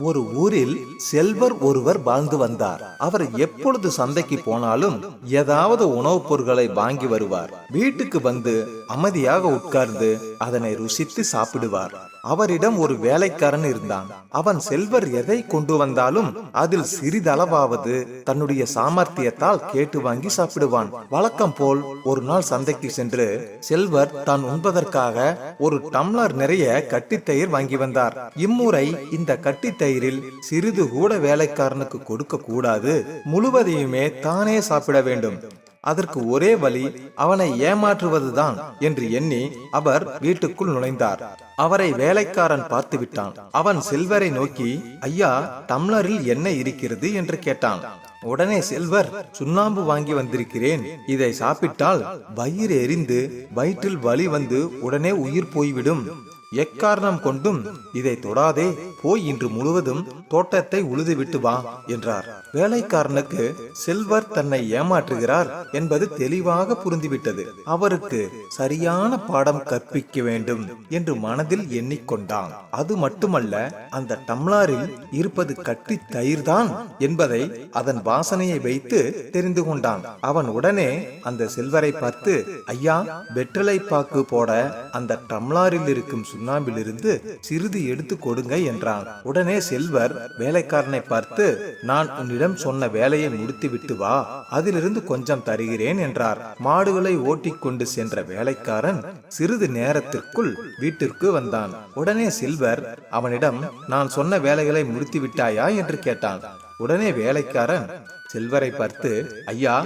ஒரு ஊரில் செல்வர் ஒருவர் வாழ்ந்து வந்தார். அவர் எப்பொழுது சந்தைக்கு போனாலும் ஏதாவது உணவுப் பொருட்களை வாங்கி வருவார். வீட்டுக்கு வந்து அமைதியாக உட்கார்ந்து அதனை ருசித்து சாப்பிடுவார். அவரிடம் ஒரு வேலைக்காரன் இருந்தான். அவன் செல்வர் எதை கொண்டு வந்தாலும் அதில் சிறிதளவாவது தன்னுடைய சாமர்த்தியத்தால் கேட்டு வாங்கி சாப்பிடுவான். வழக்கம் போல் ஒரு நாள் சந்தைக்கு சென்று செல்வர் தான் உண்பதற்காக ஒரு டம்ளர் நிறைய கட்டித்தயிர் வாங்கி வந்தார். இம்முறை இந்த கட்டித்தயிரில் சிறிது கூட வேலைக்காரனுக்கு கொடுக்க கூடாது. முழுவதையுமே தானே சாப்பிட வேண்டும். அதற்கு ஒரே வழி அவனை ஏமாற்றுவதுதான் என்று எண்ணி அவர் வீட்டுக்குள் நுழைந்தார். அவரை வேலைக்காரன் பார்த்து விட்டான். அவன் செல்வரை நோக்கி ஐயா டம்ளரில் என்ன இருக்கிறது? என்று கேட்டான். உடனே செல்வர் சுண்ணாம்பு வாங்கி வந்திருக்கிறேன். இதை சாப்பிட்டால் வயிறு எரிந்து வயிற்றில் வலி வந்து உடனே உயிர் போய்விடும். எக்காரணம் கொண்டும் இதை தொடாதே போய் இன்று முழுவதும் தோட்டத்தை உழுதுவிட்டு வா என்றார். வேலைக்காரனுக்கு செல்வர் தன்னை ஏமாற்றுகிறார் என்பது தெளிவாக புரிந்துவிட்டது. அவருக்கு சரியான பாடம் கற்பிக்க வேண்டும் என்று மனதில் எண்ணிக்கொண்டான். அது மட்டுமல்ல அந்த டம்ளாரில் இருப்பது கட்டி தயிர்தான் என்பதை அதன் வாசனையை வைத்து தெரிந்து கொண்டான். அவன் உடனே அந்த செல்வரை பார்த்து ஐயா வெற்றிலை பாக்கு போட அந்த டம்ளாரில் இருக்கும் சுண்ணாம்பிலிருந்து சிறிது எடுத்து கொடுங்க என்றான். உடனே செல்வர் வேலைக்காரனை பார்த்து நான் உன்னிடம் சொன்ன வேலையை முடித்து விட்டு வா அதிலிருந்து கொஞ்சம் தருகிறேன் என்றார். மாடுகளை ஓட்டிக்கொண்டு சென்ற வேலைக்காரன் சிறிது நேரத்திற்குள் வீட்டிற்கு வந்தான். உடனே செல்வர் அவனிடம் நான் சொன்ன வேலைகளை முடித்து விட்டாயா என்று கேட்டான். உடனே வேலைக்காரன் செல்வரை பார்த்து ஐயா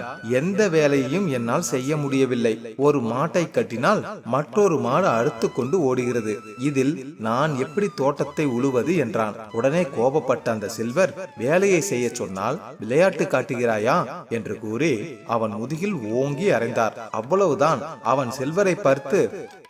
எந்த வேலையையும் என்னால் செய்ய முடியவில்லை. ஒரு மாட்டை கட்டினால் மற்றொரு மாடு அறுத்து கொண்டு ஓடுகிறது. இதில் நான் எப்படி தோட்டத்தை உழுவது? என்றான். உடனே கோபப்பட்ட அந்த செல்வர் வேலையை செய்ய சொன்னால் விளையாட்டு காட்டுகிறாயா? என்று கூறி அவன் முதுகில் ஓங்கி அறைந்தார். அவ்வளவுதான். அவன் செல்வரை பார்த்து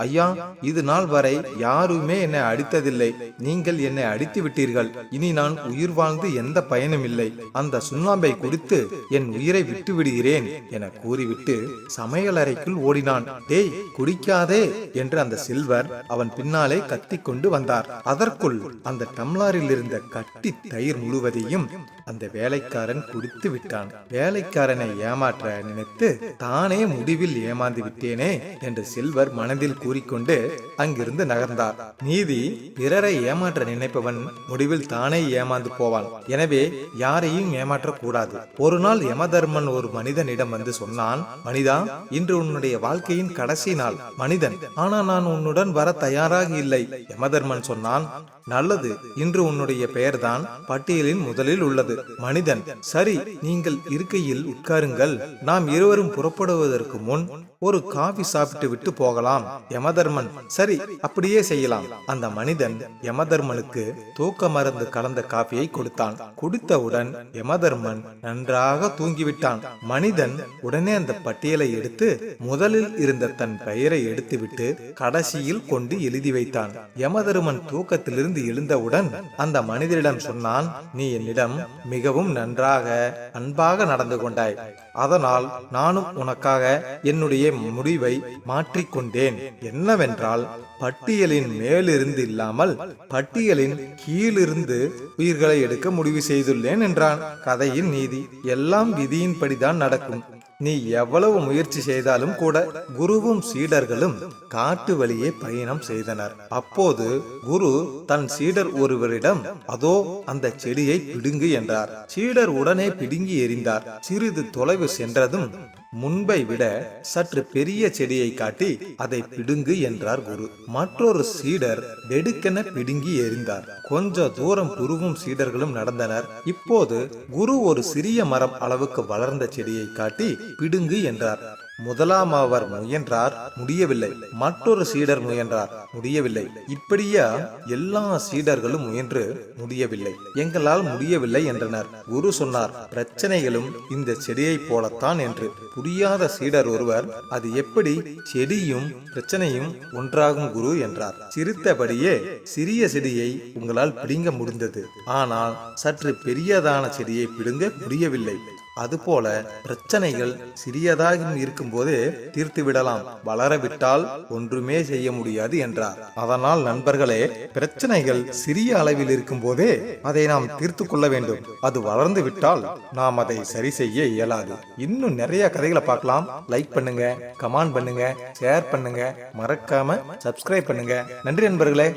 ஐயா இது நாள் வரை யாருமே என்னை அடித்ததில்லை. நீங்கள் என்னை அடித்து விட்டீர்கள் இனி நான் உயிர் வாழ்ந்து எந்த பயனும் இல்லை. அந்த சுண்ணாம்பை குறித்து கொடுத்து என் உயிரை விட்டு விடுகிறேன் என கூறிவிட்டு சமையலறைக்குள் ஓடினான். டேய் குடிக்காதே என்று அந்த சில்வர் அவன் பின்னாலே கத்திக் கொண்டு வந்தார். அதற்குள் அந்த டம்ளாரில் இருந்த கட்டி தயிர் முழுவதையும் அந்த வேலைக்காரன் குடித்து விட்டான். வேலைக்காரனை ஏமாற்ற நினைத்து தானே முடிவில் ஏமாந்து விட்டேனே என்று சில்வர் மனதில் கூறிக்கொண்டு அங்கிருந்து நகர்ந்தார். நீதி பிறரை ஏமாற்ற நினைப்பவன் முடிவில் தானே ஏமாந்து போவான். எனவே யாரையும் ஏமாற்றக்கூடாது. ஒரு நாள் யமதர்மன் ஒரு மனிதனிடம் வந்து சொன்னான் மனிதா இன்று உன்னுடைய வாழ்க்கையின் கடைசி நாள் மனிதன். ஆனா நான் உன்னுடன் வர தயாராக இல்லை. யமதர்மன் சொன்னான் நல்லது இன்று உன்னுடைய பெயர்தான் பட்டியலின் முதலில் உள்ளது. மனிதன் சரி நீங்கள் இருக்கையில் உட்காருங்கள். நாம் இருவரும் புறப்படுவதற்கு முன் ஒரு காபி சாப்பிட்டு விட்டு போகலாம். யமதர்மன் சரி அப்படியே செய்யலாம். அந்த மனிதன் யமதர்மனுக்கு தூக்க மருந்து கலந்த காபியை கொடுத்தான். குடித்தவுடன் யமதர்மன் நன்றாக தூங்கிவிட்டான். மனிதன் உடனே அந்த பட்டியலை எடுத்து முதலில் இருந்த தன் பெயரை எடுத்துவிட்டு கடைசியில் கொண்டு எழுதி வைத்தான். யமதருமன் தூக்கத்திலிருந்து எழுந்தவுடன் அந்த மனிதரிடம் சொன்னான் நீ என்னிடம் மிகவும் நன்றாக அன்பாக நடந்து கொண்டாய். அதனால் நானும் உனக்காக என்னுடைய முடிவை மாற்றிக்கொண்டேன். என்னவென்றால் பட்டியலின் மேலிருந்து இல்லாமல் பட்டியலின் கீழிருந்து உயிர்களை எடுக்க முடிவு செய்துள்ளேன் என்றான். கதையின் நீதி எல்லாம் விதியின்படிதான் நடக்கும். நீ எவ்வளவு முயற்சி செய்தாலும் கூட குருவும் சீடர்களும் காட்டு வழியே பயணம் செய்தனர். அப்போது குரு தன் சீடர் ஒருவரிடம் அதோ அந்த செடியை பிடுங்கு என்றார். சீடர் உடனே பிடுங்கி எறிந்தார். சிறிது தொலைவு சென்றதும் முன்பை விட சற்று பெரிய செடியை காட்டி அதை பிடுங்கு என்றார் குரு. மற்றொரு சீடர் வெடுக்கென பிடுங்கி எறிந்தார். கொஞ்ச தூரம் குருவும் சீடர்களும் நடந்தனர். இப்போது குரு ஒரு சிறிய மரம் அளவுக்கு வளர்ந்த செடியை காட்டி பிடுங்கு என்றார். முதலாமாவர் முயன்றார் முடியவில்லை. மற்றொரு சீடர் முயன்றார் முடியவில்லை. இப்படியா எல்லா சீடர்களும் முயன்று முடியவில்லை. எங்களால் முடியவில்லை என்றனர். குரு சொன்னார் பிரச்சனைகளும் இந்த செடியைப் போலத்தான் என்று. புரியாத சீடர் ஒருவர் அது எப்படி செடியும் பிரச்சனையும் ஒன்றாகும் குரு என்றார். சிரித்தபடியே சிறிய செடியை உங்களால் பிடுங்க முடிந்தது. ஆனால் சற்று பெரியதான செடியை பிடுங்க முடியவில்லை. அதுபோல பிரச்சனைகள் சிறியதாக இருக்கும்போது தீர்த்து விடலாம். வளரவிட்டால் ஒன்றுமே செய்ய முடியாது என்றார். அதனால் நண்பர்களே பிரச்சனைகள் சிறிய அளவில் இருக்கும் போதே அதை நாம் தீர்த்து கொள்ள வேண்டும். அது வளர்ந்து விட்டால் நாம் அதை சரி செய்ய இயலாது. இன்னும் நிறைய கதைகளை பார்க்கலாம். லைக் பண்ணுங்க கமெண்ட் பண்ணுங்க ஷேர் பண்ணுங்க. மறக்காம சப்ஸ்கிரைப் பண்ணுங்க. நன்றி நண்பர்களே.